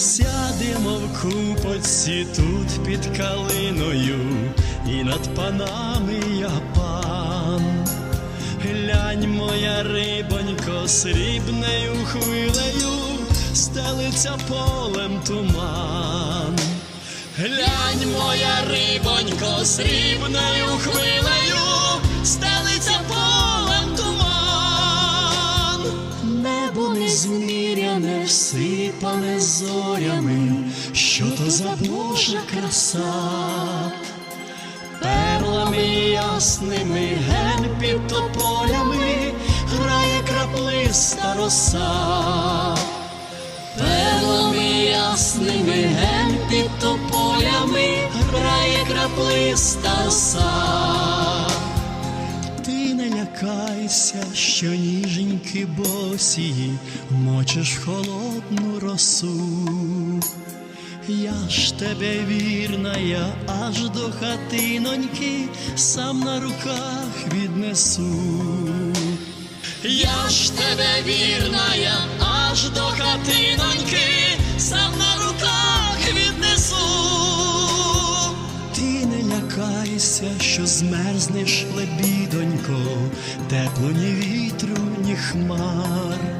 Сядемо в купочці тут під калиною, і над панами я пан. Глянь, моя рибонько, срібнею хвилею, стелиться полем туман. Глянь, моя рибонько, срібнею хвилею, стелиться що то за Божа краса перлами ясними, ген під тополями грає краплиста роса. Перлами ясними, ген під тополями грає краплиста роса. Ти не лякайся, що ніженьки босії мочиш холодну росу. Я ж тебе вірна, я аж до хатиноньки сам на руках віднесу. Я ж тебе вірна, я аж до хатиноньки сам на руках віднесу. Ти не лякайся, що змерзнеш, лебідонько, тепло ні вітру, ні хмар.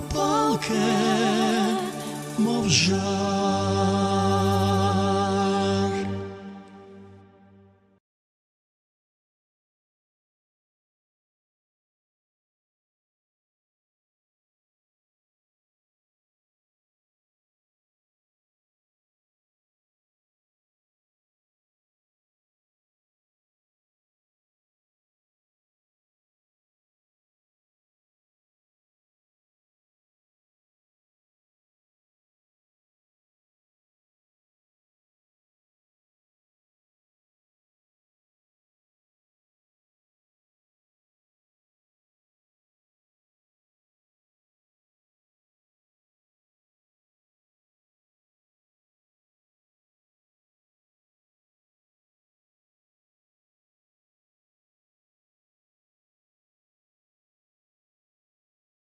палке, мов жар.